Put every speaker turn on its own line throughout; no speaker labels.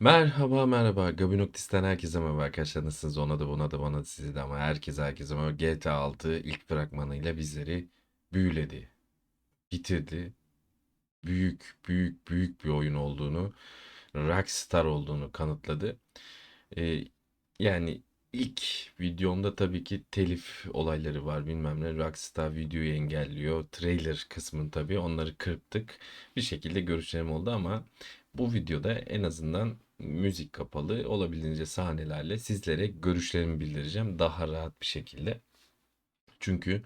Merhaba merhaba. Gabi Noktis'ten herkese merhaba arkadaşlar. Nasılsınız? Ona da buna da bana da size de ama herkese herkese merhaba. GTA 6 ilk fragmanıyla bizleri büyüledi, bitirdi. Büyük büyük büyük bir oyun olduğunu, Rockstar olduğunu kanıtladı. Ee, yani ilk videomda tabii ki telif olayları var bilmem ne. Rockstar videoyu engelliyor. Trailer kısmını tabii onları kırptık. Bir şekilde görüşlerim oldu ama bu videoda en azından müzik kapalı olabildiğince sahnelerle sizlere görüşlerimi bildireceğim daha rahat bir şekilde. Çünkü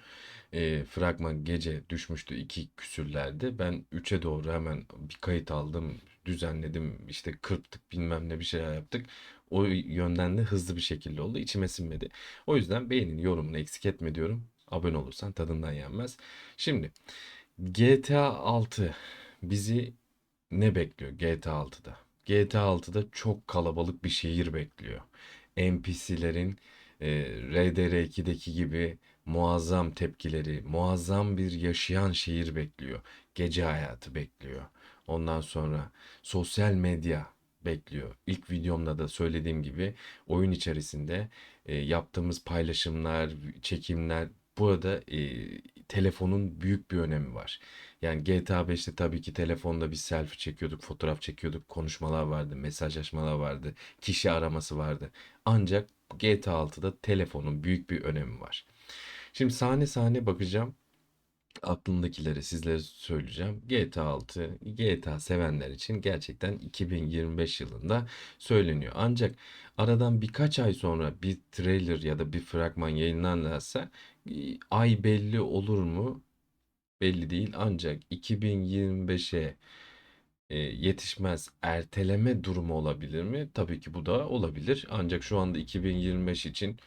e, fragman gece düşmüştü iki küsürlerde. Ben 3'e doğru hemen bir kayıt aldım, düzenledim, işte kırptık bilmem ne bir şeyler yaptık. O yönden de hızlı bir şekilde oldu. İçime sinmedi. O yüzden beğenin, yorumunu eksik etme diyorum. Abone olursan tadından yenmez. Şimdi GTA 6 bizi ne bekliyor GTA 6'da? GTA 6'da çok kalabalık bir şehir bekliyor. NPC'lerin e, RDR2'deki gibi muazzam tepkileri, muazzam bir yaşayan şehir bekliyor. Gece hayatı bekliyor. Ondan sonra sosyal medya bekliyor. İlk videomda da söylediğim gibi oyun içerisinde e, yaptığımız paylaşımlar, çekimler burada e, telefonun büyük bir önemi var. Yani GTA 5'te tabii ki telefonda bir selfie çekiyorduk, fotoğraf çekiyorduk, konuşmalar vardı, mesajlaşmalar vardı, kişi araması vardı. Ancak GTA 6'da telefonun büyük bir önemi var. Şimdi sahne sahne bakacağım. Aklımdakileri sizlere söyleyeceğim. GTA 6, GTA sevenler için gerçekten 2025 yılında söyleniyor. Ancak aradan birkaç ay sonra bir trailer ya da bir fragman yayınlanırsa e, ay belli olur mu? Belli değil. Ancak 2025'e e, yetişmez erteleme durumu olabilir mi? Tabii ki bu da olabilir. Ancak şu anda 2025 için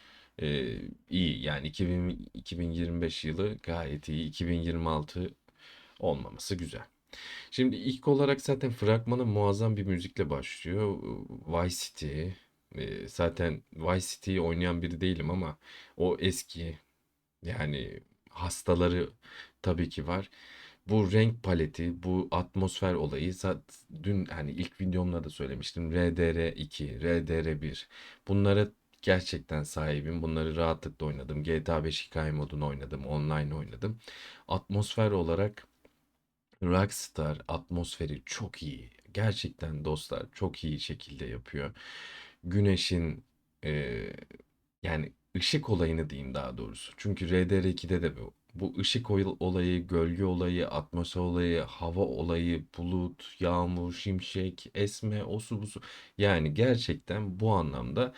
e, iyi. Yani 2000, 2025 yılı gayet iyi. 2026 olmaması güzel. Şimdi ilk olarak zaten fragmanı muazzam bir müzikle başlıyor. Vice City. zaten Vice City'yi oynayan biri değilim ama o eski yani hastaları tabii ki var. Bu renk paleti, bu atmosfer olayı dün hani ilk videomda da söylemiştim. RDR2, RDR1 bunlara gerçekten sahibim. Bunları rahatlıkla oynadım. GTA 5 hikaye modunu oynadım, online oynadım. Atmosfer olarak Rockstar atmosferi çok iyi. Gerçekten dostlar çok iyi şekilde yapıyor. Güneşin e, yani ışık olayını diyeyim daha doğrusu. Çünkü RDR2'de de bu. Bu ışık olayı, gölge olayı, atmosfer olayı, hava olayı, bulut, yağmur, şimşek, esme, osu busu. Yani gerçekten bu anlamda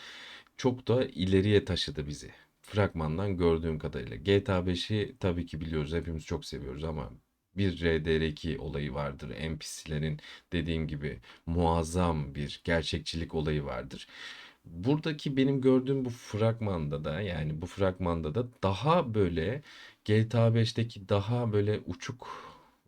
çok da ileriye taşıdı bizi. Fragmandan gördüğüm kadarıyla. GTA 5'i tabii ki biliyoruz, hepimiz çok seviyoruz ama bir RDR2 olayı vardır. NPC'lerin dediğim gibi muazzam bir gerçekçilik olayı vardır. Buradaki benim gördüğüm bu fragmanda da yani bu fragmanda da daha böyle GTA 5'teki daha böyle uçuk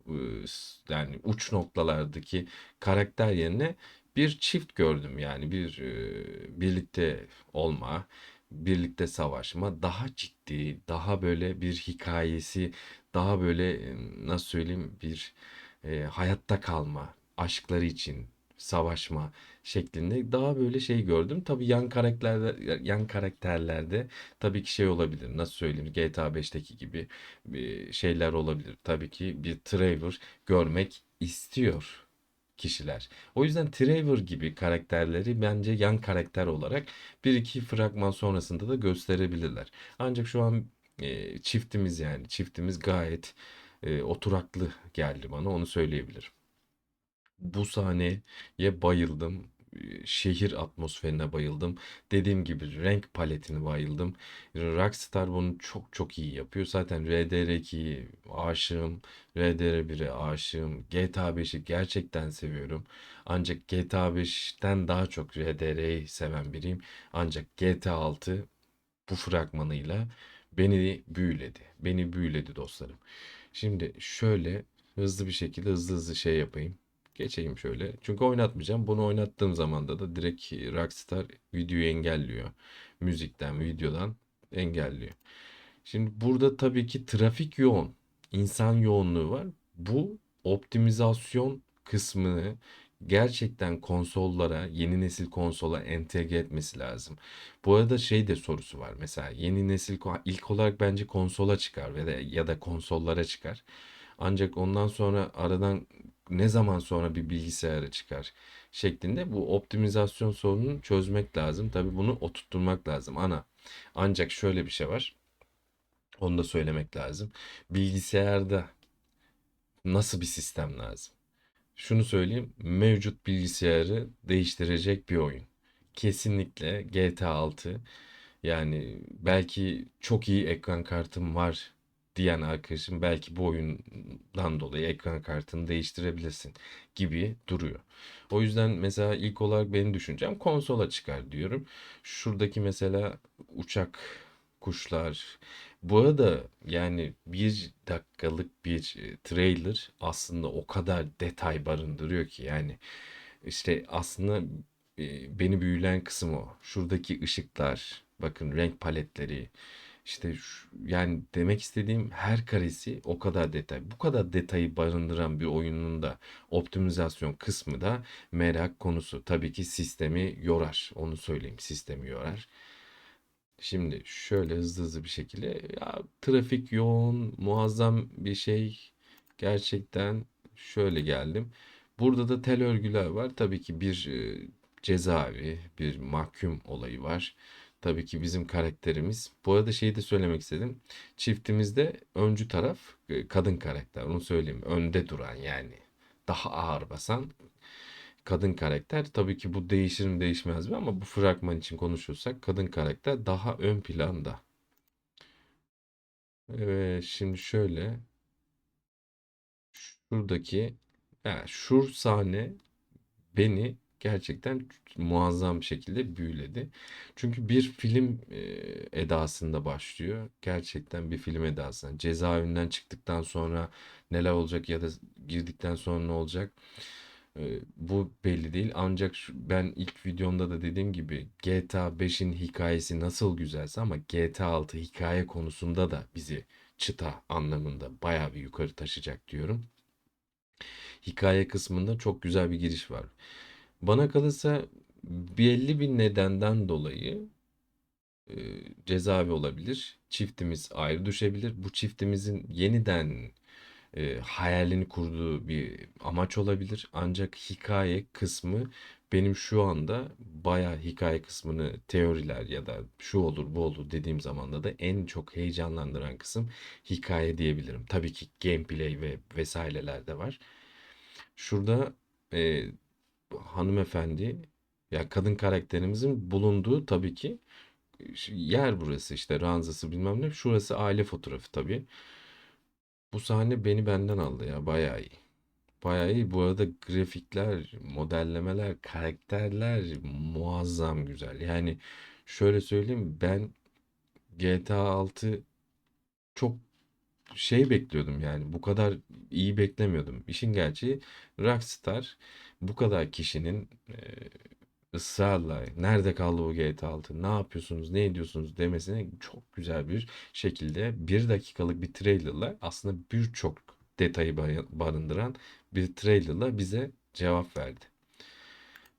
ıı, yani uç noktalardaki karakter yerine bir çift gördüm yani bir e, birlikte olma, birlikte savaşma, daha ciddi, daha böyle bir hikayesi, daha böyle e, nasıl söyleyeyim bir e, hayatta kalma, aşkları için savaşma şeklinde daha böyle şey gördüm. Tabii yan karakterler yan karakterlerde tabii ki şey olabilir. Nasıl söyleyeyim? GTA 5'teki gibi bir şeyler olabilir. Tabii ki bir Trevor görmek istiyor kişiler. O yüzden Trevor gibi karakterleri bence yan karakter olarak bir iki fragman sonrasında da gösterebilirler. Ancak şu an e, çiftimiz yani çiftimiz gayet e, oturaklı geldi bana onu söyleyebilirim. Bu sahneye bayıldım. Şehir atmosferine bayıldım. Dediğim gibi renk paletine bayıldım. Rockstar bunu çok çok iyi yapıyor. Zaten RDR2'yi aşığım. RDR1'e aşığım. GTA 5'i gerçekten seviyorum. Ancak GTA 5'ten daha çok RDR'yi seven biriyim. Ancak GTA 6 bu fragmanıyla beni büyüledi. Beni büyüledi dostlarım. Şimdi şöyle hızlı bir şekilde hızlı hızlı şey yapayım. Geçeyim şöyle. Çünkü oynatmayacağım. Bunu oynattığım zaman da da direkt Rockstar videoyu engelliyor. Müzikten, videodan engelliyor. Şimdi burada tabii ki trafik yoğun. insan yoğunluğu var. Bu optimizasyon kısmını gerçekten konsollara, yeni nesil konsola entegre etmesi lazım. Bu arada şey de sorusu var. Mesela yeni nesil ilk olarak bence konsola çıkar ve de ya da konsollara çıkar. Ancak ondan sonra aradan ne zaman sonra bir bilgisayara çıkar şeklinde bu optimizasyon sorununu çözmek lazım. Tabii bunu oturtturmak lazım. Ana ancak şöyle bir şey var. Onu da söylemek lazım. Bilgisayarda nasıl bir sistem lazım? Şunu söyleyeyim, mevcut bilgisayarı değiştirecek bir oyun. Kesinlikle GTA 6. Yani belki çok iyi ekran kartım var diyen arkadaşım belki bu oyundan dolayı ekran kartını değiştirebilirsin gibi duruyor. O yüzden mesela ilk olarak benim düşüncem konsola çıkar diyorum. Şuradaki mesela uçak, kuşlar. Bu arada yani bir dakikalık bir e, trailer aslında o kadar detay barındırıyor ki yani işte aslında e, beni büyülen kısım o. Şuradaki ışıklar, bakın renk paletleri, işte şu- yani demek istediğim her karesi o kadar detay. Bu kadar detayı barındıran bir oyunun da optimizasyon kısmı da merak konusu. Tabii ki sistemi yorar. Onu söyleyeyim. Sistemi yorar. Şimdi şöyle hızlı hızlı bir şekilde ya trafik yoğun, muazzam bir şey. Gerçekten şöyle geldim. Burada da tel örgüler var. Tabii ki bir e, cezaevi, bir mahkum olayı var. Tabii ki bizim karakterimiz. Bu arada şeyi de söylemek istedim. Çiftimizde öncü taraf e, kadın karakter. Onu söyleyeyim. Önde duran yani. Daha ağır basan kadın karakter. Tabii ki bu değişir mi değişmez mi ama bu fragman için konuşursak kadın karakter daha ön planda. Evet, şimdi şöyle şuradaki yani şu sahne beni gerçekten muazzam şekilde büyüledi. Çünkü bir film e, edasında başlıyor. Gerçekten bir film edasında. Cezaevinden çıktıktan sonra neler olacak ya da girdikten sonra ne olacak? E, bu belli değil. Ancak ben ilk videomda da dediğim gibi GTA 5'in hikayesi nasıl güzelse ama GTA 6 hikaye konusunda da bizi çıta anlamında bayağı bir yukarı taşıyacak diyorum. Hikaye kısmında çok güzel bir giriş var. Bana kalırsa belli bir nedenden dolayı e, cezaevi olabilir. Çiftimiz ayrı düşebilir. Bu çiftimizin yeniden e, hayalini kurduğu bir amaç olabilir. Ancak hikaye kısmı benim şu anda bayağı hikaye kısmını teoriler ya da şu olur bu olur dediğim zamanda da en çok heyecanlandıran kısım hikaye diyebilirim. Tabii ki gameplay ve vesaireler de var. Şurada e, hanımefendi ya kadın karakterimizin bulunduğu tabii ki yer burası işte ranzası bilmem ne. Şurası aile fotoğrafı tabii. Bu sahne beni benden aldı ya bayağı iyi. Bayağı iyi. Bu arada grafikler, modellemeler, karakterler muazzam güzel. Yani şöyle söyleyeyim ben GTA 6 çok şey bekliyordum yani bu kadar iyi beklemiyordum. İşin gerçeği Rockstar bu kadar kişinin e, ısrarla nerede kaldı bu GTA 6 ne yapıyorsunuz ne ediyorsunuz demesine çok güzel bir şekilde bir dakikalık bir trailerla aslında birçok detayı barındıran bir trailerla bize cevap verdi.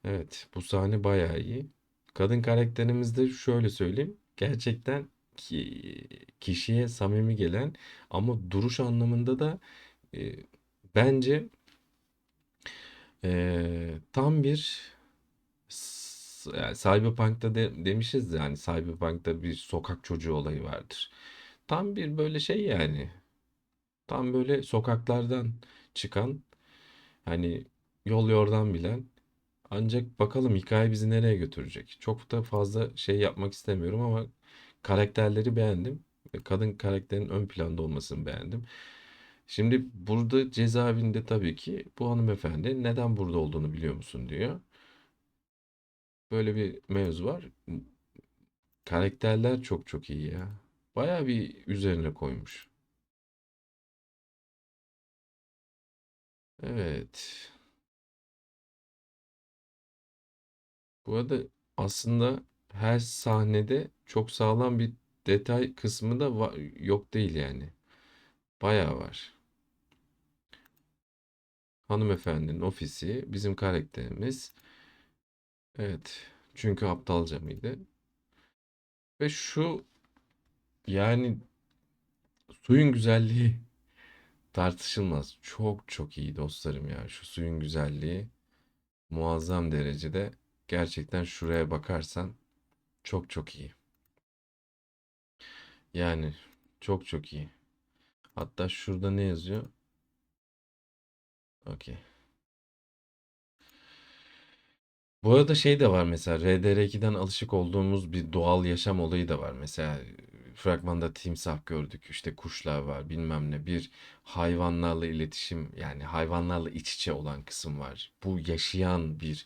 Evet bu sahne bayağı iyi. Kadın karakterimiz de şöyle söyleyeyim gerçekten ki, kişiye samimi gelen ama duruş anlamında da e, bence e, tam bir yani Cyberpunk'ta de, demişiz de yani Cyberpunk'ta bir sokak çocuğu olayı vardır. Tam bir böyle şey yani. Tam böyle sokaklardan çıkan hani yol yordan bilen ancak bakalım hikaye bizi nereye götürecek. Çok da fazla şey yapmak istemiyorum ama karakterleri beğendim. Kadın karakterin ön planda olmasını beğendim. Şimdi burada cezaevinde tabii ki bu hanımefendi neden burada olduğunu biliyor musun diyor. Böyle bir mevzu var. Karakterler çok çok iyi ya. Bayağı bir üzerine koymuş. Evet. Bu arada aslında her sahnede çok sağlam bir detay kısmı da va- yok değil yani. Bayağı var. Hanımefendinin ofisi, bizim karakterimiz. Evet. Çünkü aptalca mıydı? Ve şu yani suyun güzelliği tartışılmaz. Çok çok iyi dostlarım ya. Şu suyun güzelliği muazzam derecede. Gerçekten şuraya bakarsan çok çok iyi. Yani çok çok iyi. Hatta şurada ne yazıyor? Okey. Bu arada şey de var mesela RDR2'den alışık olduğumuz bir doğal yaşam olayı da var. Mesela fragmanda timsah gördük, işte kuşlar var, bilmem ne. Bir hayvanlarla iletişim yani hayvanlarla iç içe olan kısım var. Bu yaşayan bir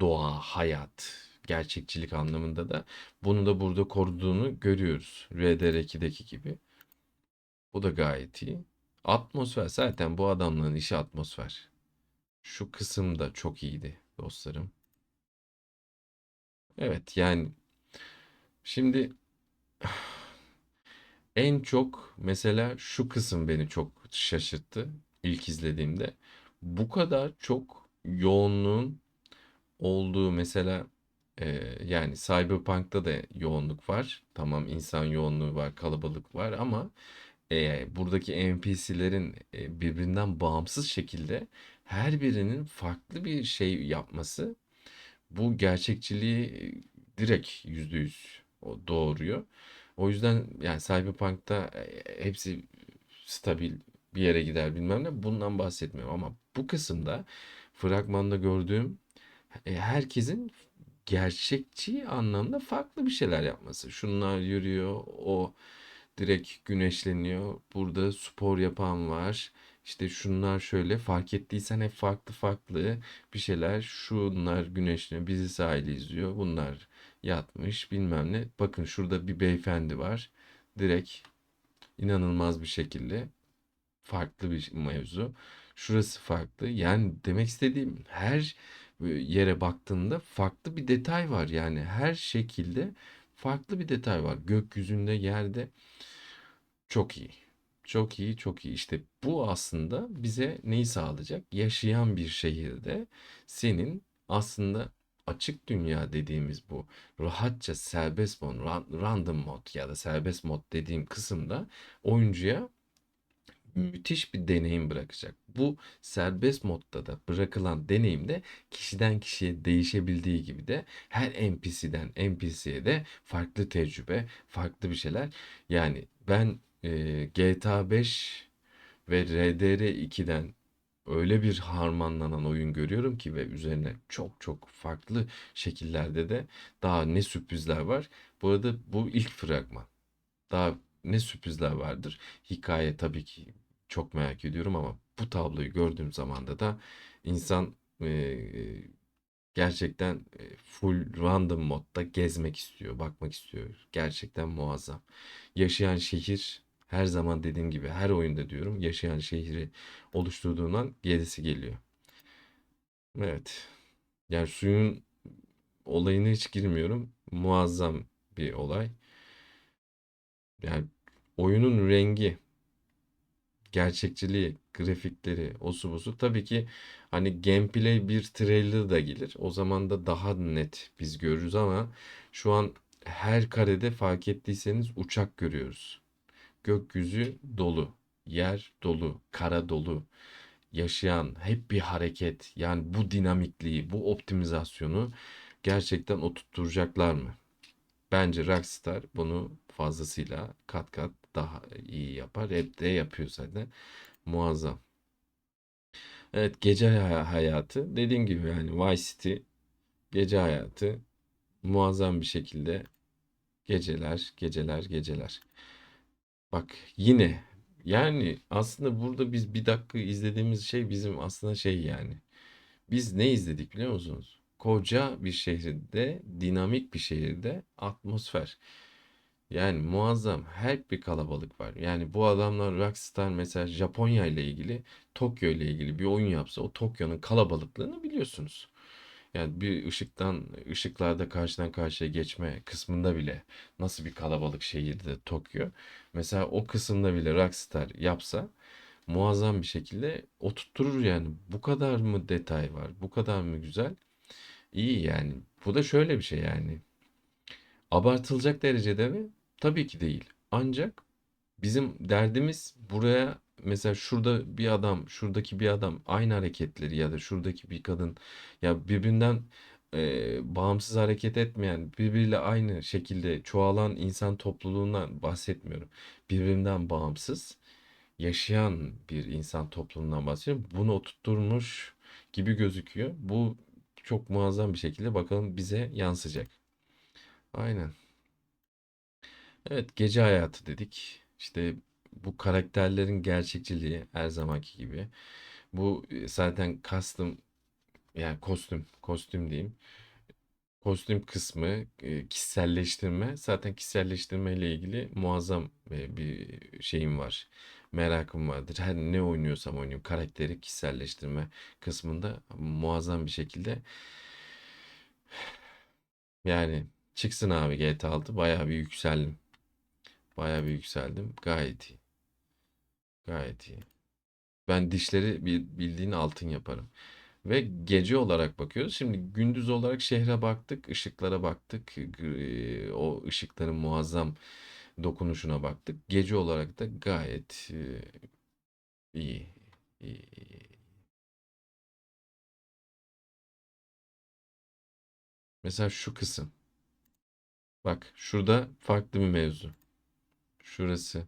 doğa, hayat, gerçekçilik anlamında da bunu da burada koruduğunu görüyoruz. RDR2'deki gibi. Bu da gayet iyi. Atmosfer zaten bu adamların işi atmosfer. Şu kısım da çok iyiydi dostlarım. Evet yani şimdi en çok mesela şu kısım beni çok şaşırttı ilk izlediğimde. Bu kadar çok yoğunluğun olduğu mesela e, yani Cyberpunk'ta da yoğunluk var. Tamam insan yoğunluğu var, kalabalık var ama e, buradaki NPC'lerin e, birbirinden bağımsız şekilde her birinin farklı bir şey yapması bu gerçekçiliği e, direkt %100 o doğuruyor. O yüzden yani Cyberpunk'ta e, hepsi stabil bir yere gider bilmem ne bundan bahsetmiyorum ama bu kısımda fragmanda gördüğüm e, herkesin gerçekçi anlamda farklı bir şeyler yapması. Şunlar yürüyor, o direkt güneşleniyor. Burada spor yapan var. İşte şunlar şöyle fark ettiysen hep farklı farklı bir şeyler. Şunlar güneşleniyor. Bizi sahile izliyor. Bunlar yatmış bilmem ne. Bakın şurada bir beyefendi var. Direkt inanılmaz bir şekilde farklı bir mevzu. Şurası farklı. Yani demek istediğim her yere baktığında farklı bir detay var. Yani her şekilde farklı bir detay var. Gökyüzünde, yerde. Çok iyi. Çok iyi, çok iyi. İşte bu aslında bize neyi sağlayacak? Yaşayan bir şehirde senin aslında açık dünya dediğimiz bu rahatça serbest mod, random mod ya da serbest mod dediğim kısımda oyuncuya müthiş bir deneyim bırakacak. Bu serbest modda da bırakılan deneyim de kişiden kişiye değişebildiği gibi de her NPC'den NPC'ye de farklı tecrübe, farklı bir şeyler. Yani ben e, GTA 5 ve RDR 2'den öyle bir harmanlanan oyun görüyorum ki ve üzerine çok çok farklı şekillerde de daha ne sürprizler var. Bu arada bu ilk fragman. Daha ne sürprizler vardır. Hikaye tabii ki çok merak ediyorum ama bu tabloyu gördüğüm zaman da insan e, gerçekten full random modda gezmek istiyor, bakmak istiyor. Gerçekten muazzam. Yaşayan şehir her zaman dediğim gibi her oyunda diyorum yaşayan şehri oluşturduğundan gerisi geliyor. Evet. Yani suyun olayına hiç girmiyorum. Muazzam bir olay. Yani oyunun rengi, gerçekçiliği, grafikleri, osu busu. Tabii ki hani gameplay bir trailer da gelir. O zaman da daha net biz görürüz ama şu an her karede fark ettiyseniz uçak görüyoruz. Gökyüzü dolu, yer dolu, kara dolu. Yaşayan hep bir hareket. Yani bu dinamikliği, bu optimizasyonu gerçekten oturtturacaklar mı? Bence Rockstar bunu fazlasıyla kat kat daha iyi yapar. Hep de yapıyor zaten. Muazzam. Evet gece hayatı dediğim gibi yani Vice City gece hayatı muazzam bir şekilde geceler geceler geceler. Bak yine yani aslında burada biz bir dakika izlediğimiz şey bizim aslında şey yani. Biz ne izledik biliyor musunuz? Koca bir şehirde, dinamik bir şehirde atmosfer. Yani muazzam her bir kalabalık var. Yani bu adamlar Rockstar mesela Japonya ile ilgili, Tokyo ile ilgili bir oyun yapsa o Tokyo'nun kalabalıklığını biliyorsunuz. Yani bir ışıktan ışıklarda karşıdan karşıya geçme kısmında bile nasıl bir kalabalık şehirde Tokyo. Mesela o kısımda bile Rockstar yapsa muazzam bir şekilde oturtturur yani. Bu kadar mı detay var? Bu kadar mı güzel? İyi yani. Bu da şöyle bir şey yani. Abartılacak derecede mi? Tabii ki değil. Ancak bizim derdimiz buraya mesela şurada bir adam, şuradaki bir adam aynı hareketleri ya da şuradaki bir kadın ya birbirinden e, bağımsız hareket etmeyen, birbiriyle aynı şekilde çoğalan insan topluluğundan bahsetmiyorum. Birbirinden bağımsız yaşayan bir insan topluluğundan bahsediyorum. Bunu oturtturmuş gibi gözüküyor. Bu çok muazzam bir şekilde bakalım bize yansıyacak. Aynen. Evet, gece hayatı dedik. İşte bu karakterlerin gerçekçiliği her zamanki gibi. Bu e, zaten custom yani kostüm, kostüm diyeyim. Kostüm kısmı, e, kişiselleştirme. Zaten kişiselleştirme ile ilgili muazzam e, bir şeyim var. Merakım vardır. Her ne oynuyorsam oynayayım karakteri kişiselleştirme kısmında muazzam bir şekilde yani çıksın abi GTA 6 bayağı bir yükseldim. Bayağı bir yükseldim. Gayet iyi. Gayet iyi. Ben dişleri bil- bildiğin altın yaparım. Ve gece olarak bakıyoruz. Şimdi gündüz olarak şehre baktık, ışıklara baktık. G- O ışıkların muazzam dokunuşuna baktık. Gece olarak da gayet e, iyi. Mesela şu kısım. Bak şurada farklı bir mevzu. Şurası.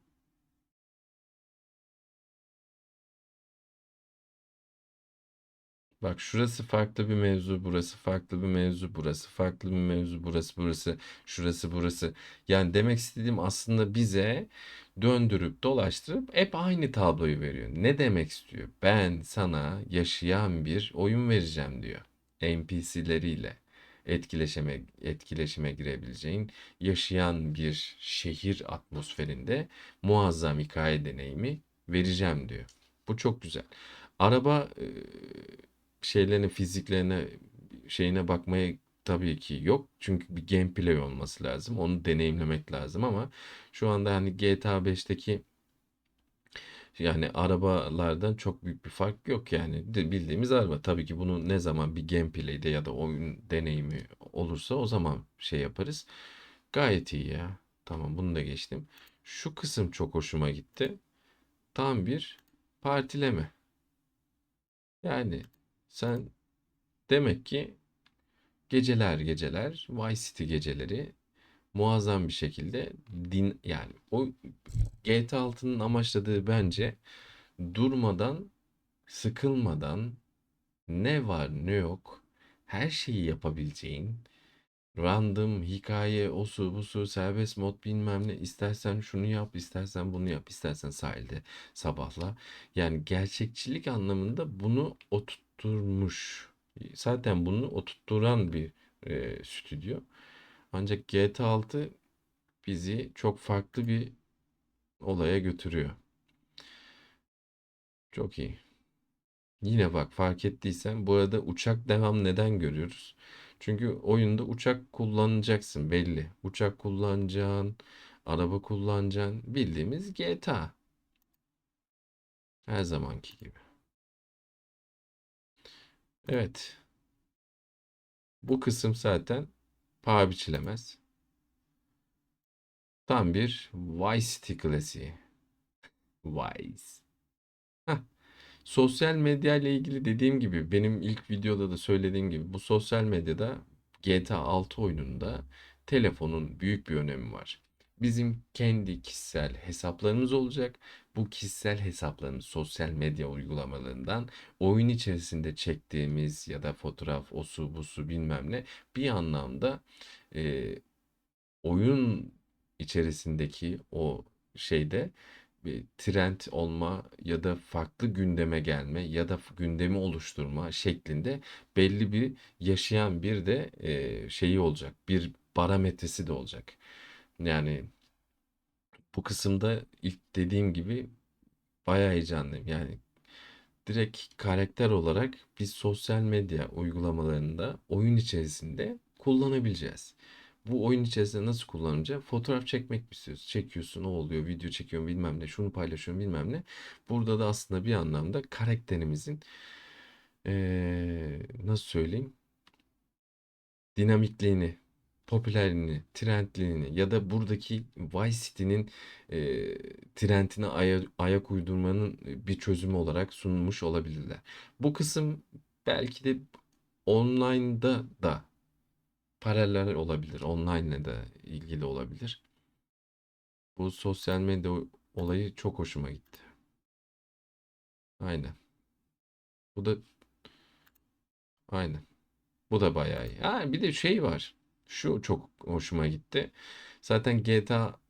Bak şurası farklı bir mevzu, burası farklı bir mevzu, burası farklı bir mevzu, burası burası, şurası burası. Yani demek istediğim aslında bize döndürüp dolaştırıp hep aynı tabloyu veriyor. Ne demek istiyor? Ben sana yaşayan bir oyun vereceğim diyor. NPC'leriyle etkileşime etkileşime girebileceğin yaşayan bir şehir atmosferinde muazzam hikaye deneyimi vereceğim diyor. Bu çok güzel. Araba e, şeylerine, fiziklerine, şeyine bakmaya tabii ki yok. Çünkü bir gameplay olması lazım. Onu deneyimlemek lazım ama şu anda hani GTA 5'teki yani arabalardan çok büyük bir fark yok yani bildiğimiz araba. Tabii ki bunu ne zaman bir gameplay'de ya da oyun deneyimi olursa o zaman şey yaparız. Gayet iyi ya. Tamam bunu da geçtim. Şu kısım çok hoşuma gitti. Tam bir partileme. Yani sen demek ki geceler geceler Vice City geceleri muazzam bir şekilde din yani o GTA 6'nın amaçladığı bence durmadan sıkılmadan ne var ne yok her şeyi yapabileceğin random hikaye o su bu su serbest mod bilmem ne istersen şunu yap istersen bunu yap istersen sahilde sabahla. Yani gerçekçilik anlamında bunu oturtturmuş zaten bunu oturtturan bir e, stüdyo ancak GTA 6 bizi çok farklı bir olaya götürüyor çok iyi Yine bak fark ettiysen bu arada uçak devam neden görüyoruz? Çünkü oyunda uçak kullanacaksın belli. Uçak kullanacaksın, araba kullanacaksın. Bildiğimiz GTA. Her zamanki gibi. Evet. Bu kısım zaten paha biçilemez. Tam bir Vice City klasiği. Vice. Heh. Sosyal medya ile ilgili dediğim gibi benim ilk videoda da söylediğim gibi bu sosyal medyada GTA 6 oyununda telefonun büyük bir önemi var. Bizim kendi kişisel hesaplarımız olacak. Bu kişisel hesaplarımız sosyal medya uygulamalarından oyun içerisinde çektiğimiz ya da fotoğraf, osu, busu bilmem ne bir anlamda e, oyun içerisindeki o şeyde bir trend olma ya da farklı gündeme gelme ya da gündemi oluşturma şeklinde belli bir yaşayan bir de e, şeyi olacak. Bir parametresi de olacak. Yani bu kısımda ilk dediğim gibi bayağı heyecanlıyım. Yani direkt karakter olarak biz sosyal medya uygulamalarında oyun içerisinde kullanabileceğiz. Bu oyun içerisinde nasıl kullanınca fotoğraf çekmek mi istiyorsun? Çekiyorsun, o oluyor, video çekiyorum bilmem ne, şunu paylaşıyorum bilmem ne. Burada da aslında bir anlamda karakterimizin eee, nasıl söyleyeyim? dinamikliğini, popülerliğini, trendliğini ya da buradaki Vice City'nin e, trendine aya- ayak uydurmanın bir çözümü olarak sunmuş olabilirler. Bu kısım belki de online'da da paralel olabilir. Online'la da ilgili olabilir. Bu sosyal medya olayı çok hoşuma gitti. Aynen. Bu da aynen. Bu da bayağı iyi. Ha, bir de şey var. Şu çok hoşuma gitti. Zaten GTA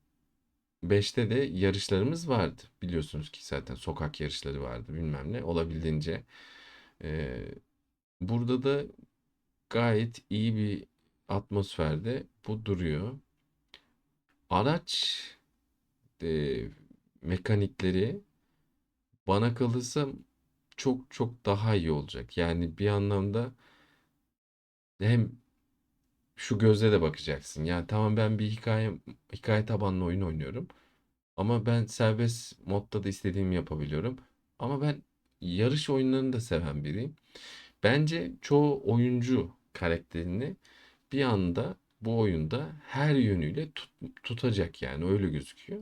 5'te de yarışlarımız vardı. Biliyorsunuz ki zaten sokak yarışları vardı bilmem ne. Olabildiğince. Ee, burada da gayet iyi bir atmosferde bu duruyor. Araç e, mekanikleri bana kalırsa çok çok daha iyi olacak. Yani bir anlamda hem şu gözle de bakacaksın. Yani tamam ben bir hikaye hikaye tabanlı oyun oynuyorum. Ama ben serbest modda da istediğimi yapabiliyorum. Ama ben yarış oyunlarını da seven biriyim. Bence çoğu oyuncu karakterini bir anda bu oyunda her yönüyle tut- tutacak yani öyle gözüküyor.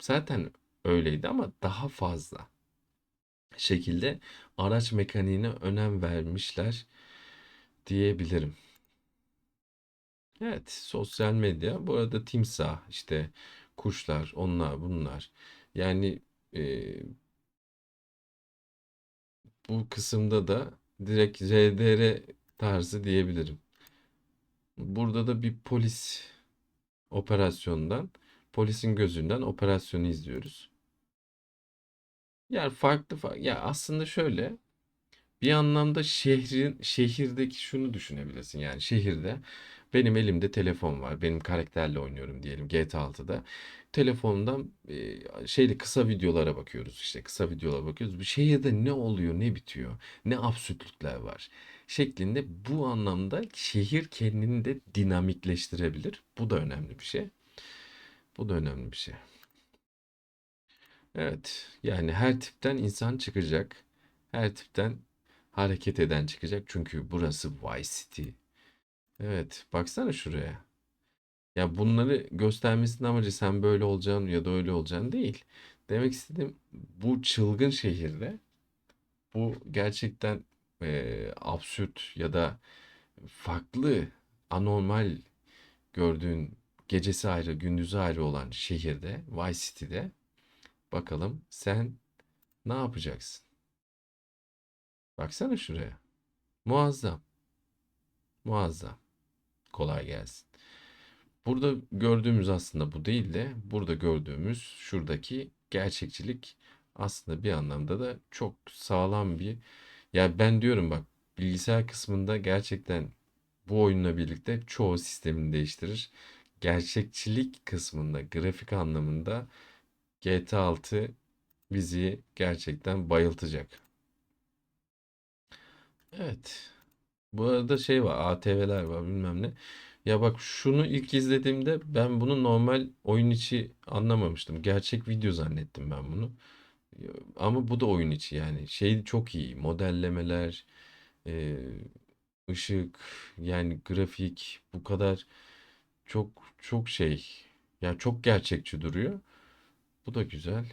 Zaten öyleydi ama daha fazla şekilde araç mekaniğine önem vermişler diyebilirim. Evet, sosyal medya. Bu arada timsah, işte kuşlar, onlar, bunlar. Yani e, bu kısımda da direkt RDR tarzı diyebilirim. Burada da bir polis operasyondan, polisin gözünden operasyonu izliyoruz. Yani farklı, fa- ya aslında şöyle bir anlamda şehrin şehirdeki şunu düşünebilirsin. Yani şehirde benim elimde telefon var. Benim karakterle oynuyorum diyelim GTA 6'da. Telefondan şeyli kısa videolara bakıyoruz işte kısa videolara bakıyoruz. Bu şehirde ne oluyor, ne bitiyor, ne absürtlükler var şeklinde bu anlamda şehir kendini de dinamikleştirebilir. Bu da önemli bir şey. Bu da önemli bir şey. Evet, yani her tipten insan çıkacak. Her tipten hareket eden çıkacak. Çünkü burası Vice City. Evet, baksana şuraya. Ya bunları göstermesinin amacı sen böyle olacaksın ya da öyle olacaksın değil. Demek istediğim bu çılgın şehirde bu gerçekten eee, absürt ya da farklı, anormal gördüğün gecesi ayrı, gündüzü ayrı olan şehirde, Vice City'de bakalım sen ne yapacaksın? Baksana şuraya. Muazzam, muazzam. Kolay gelsin. Burada gördüğümüz aslında bu değil de burada gördüğümüz şuradaki gerçekçilik aslında bir anlamda da çok sağlam bir ya ben diyorum bak bilgisayar kısmında gerçekten bu oyunla birlikte çoğu sistemini değiştirir. Gerçekçilik kısmında, grafik anlamında GTA 6 bizi gerçekten bayıltacak. Evet. Bu arada şey var, ATV'ler var bilmem ne. Ya bak şunu ilk izlediğimde ben bunu normal oyun içi anlamamıştım. Gerçek video zannettim ben bunu. Ama bu da oyun içi yani. Şey çok iyi. Modellemeler, e, ışık, yani grafik bu kadar çok çok şey. Ya çok gerçekçi duruyor. Bu da güzel.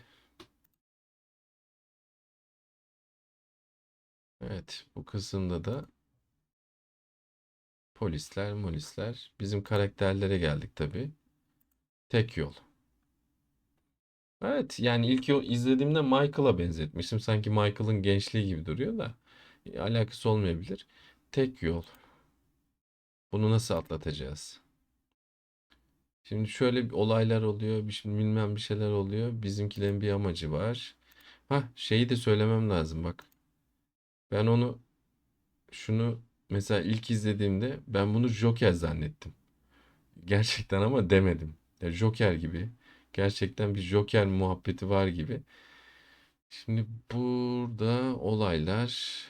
Evet, bu kısımda da polisler, molisler. Bizim karakterlere geldik tabii. Tek yol. Evet yani ilk o izlediğimde Michael'a benzetmiştim. Sanki Michael'ın gençliği gibi duruyor da e, alakası olmayabilir. Tek yol. Bunu nasıl atlatacağız? Şimdi şöyle bir olaylar oluyor, bir şey, bilmem bir şeyler oluyor. Bizimkilerin bir amacı var. Ha şeyi de söylemem lazım bak. Ben onu şunu mesela ilk izlediğimde ben bunu Joker zannettim. Gerçekten ama demedim. Ya Joker gibi. Gerçekten bir Joker muhabbeti var gibi. Şimdi burada olaylar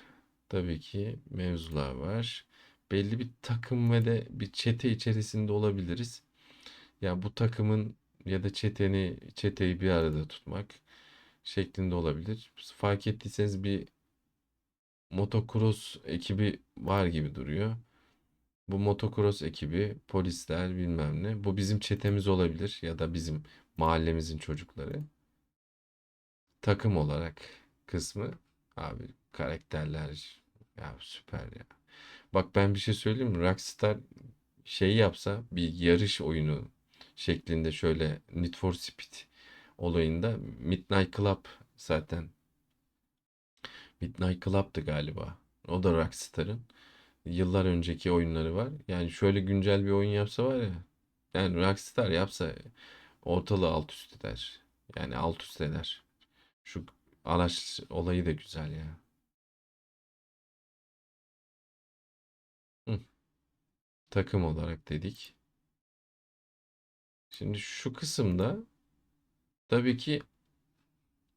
tabii ki mevzular var. belli bir takım ve de bir çete içerisinde olabiliriz. Ya bu takımın ya da çeteni çeteyi bir arada tutmak şeklinde olabilir. Fark ettiyseniz bir motocross ekibi var gibi duruyor. Bu motocross ekibi, polisler bilmem ne. Bu bizim çetemiz olabilir ya da bizim mahallemizin çocukları. Takım olarak kısmı abi karakterler ya süper ya. Bak ben bir şey söyleyeyim mi? Rockstar şey yapsa bir yarış oyunu şeklinde şöyle Need for Speed olayında Midnight Club zaten Midnight Club'tı galiba. O da Rockstar'ın yıllar önceki oyunları var. Yani şöyle güncel bir oyun yapsa var ya. Yani Rockstar yapsa ortalığı alt üst eder. Yani alt üst eder. Şu araç olayı da güzel ya. Hı, takım olarak dedik. Şimdi şu kısımda tabii ki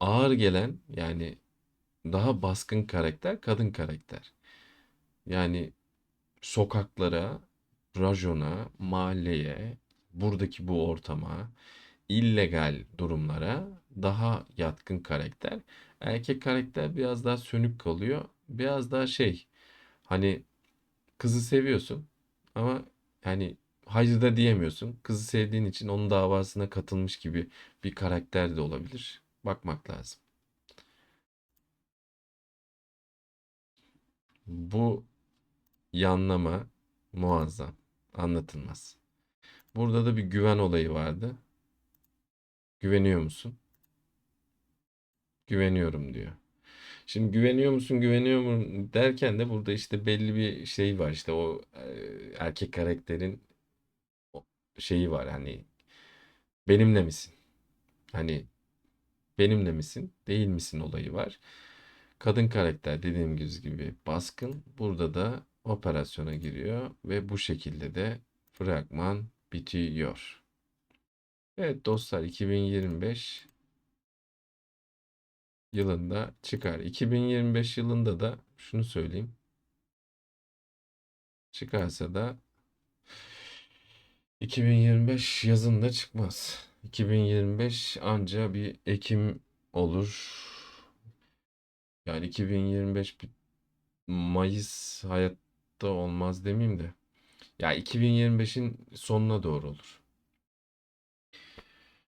ağır gelen yani daha baskın karakter kadın karakter. Yani sokaklara, rajona, mahalleye, buradaki bu ortama, illegal durumlara daha yatkın karakter. Erkek karakter biraz daha sönük kalıyor. Biraz daha şey hani kızı seviyorsun ama hani hayır da diyemiyorsun. Kızı sevdiğin için onun davasına katılmış gibi bir karakter de olabilir. Bakmak lazım. Bu yanlama muazzam. Anlatılmaz. Burada da bir güven olayı vardı. Güveniyor musun? Güveniyorum diyor. Şimdi güveniyor musun, güveniyor mu derken de burada işte belli bir şey var. İşte o e, erkek karakterin şeyi var hani benimle misin? Hani benimle misin, değil misin olayı var. Kadın karakter dediğim gibi baskın. Burada da operasyona giriyor ve bu şekilde de fragman bitiyor. Evet dostlar 2025 yılında çıkar. 2025 yılında da şunu söyleyeyim. Çıkarsa da 2025 yazında çıkmaz. 2025 anca bir Ekim olur. Yani 2025 bir Mayıs hayatta olmaz demeyeyim de. Ya 2025'in sonuna doğru olur.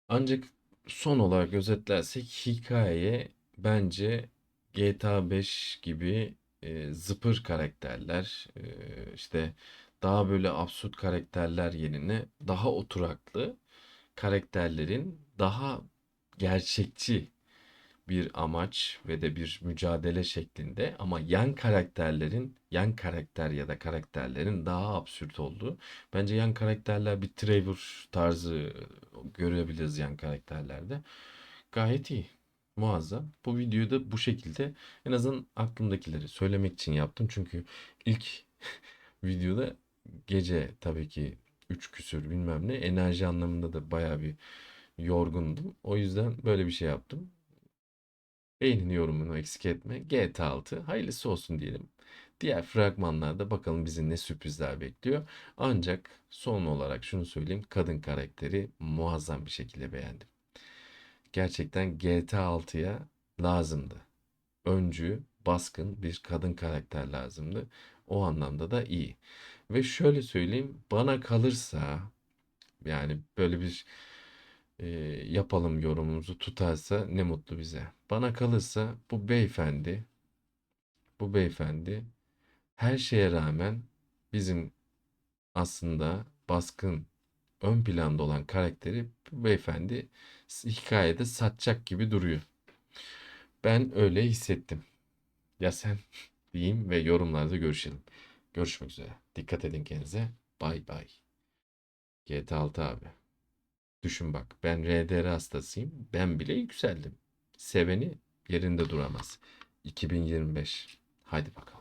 Ancak son olarak özetlersek hikaye bence GTA 5 gibi e, zıpır karakterler e, işte daha böyle absürt karakterler yerine daha oturaklı karakterlerin daha gerçekçi bir amaç ve de bir mücadele şeklinde ama yan karakterlerin yan karakter ya da karakterlerin daha absürt olduğu. Bence yan karakterler bir Trevor tarzı görebiliriz yan karakterlerde. Gayet iyi. Muazzam. Bu videoyu da bu şekilde en azından aklımdakileri söylemek için yaptım. Çünkü ilk videoda gece tabii ki 3 küsür bilmem ne enerji anlamında da baya bir yorgundum. O yüzden böyle bir şey yaptım. Beğenini yorumunu eksik etme. GTA 6 hayırlısı olsun diyelim. Diğer fragmanlarda bakalım bizi ne sürprizler bekliyor. Ancak son olarak şunu söyleyeyim. Kadın karakteri muazzam bir şekilde beğendim. Gerçekten GTA 6'ya lazımdı. Öncü, baskın bir kadın karakter lazımdı. O anlamda da iyi. Ve şöyle söyleyeyim. Bana kalırsa yani böyle bir e, yapalım yorumumuzu tutarsa ne mutlu bize. Bana kalırsa bu beyefendi bu beyefendi her şeye rağmen bizim aslında baskın ön planda olan karakteri bu beyefendi hikayede satacak gibi duruyor. Ben öyle hissettim. Ya sen diyeyim ve yorumlarda görüşelim. Görüşmek üzere. Dikkat edin kendinize. Bay bay. GTA 6 abi. Düşün bak ben RDR hastasıyım. Ben bile yükseldim. Seveni yerinde duramaz. 2025. Haydi bakalım.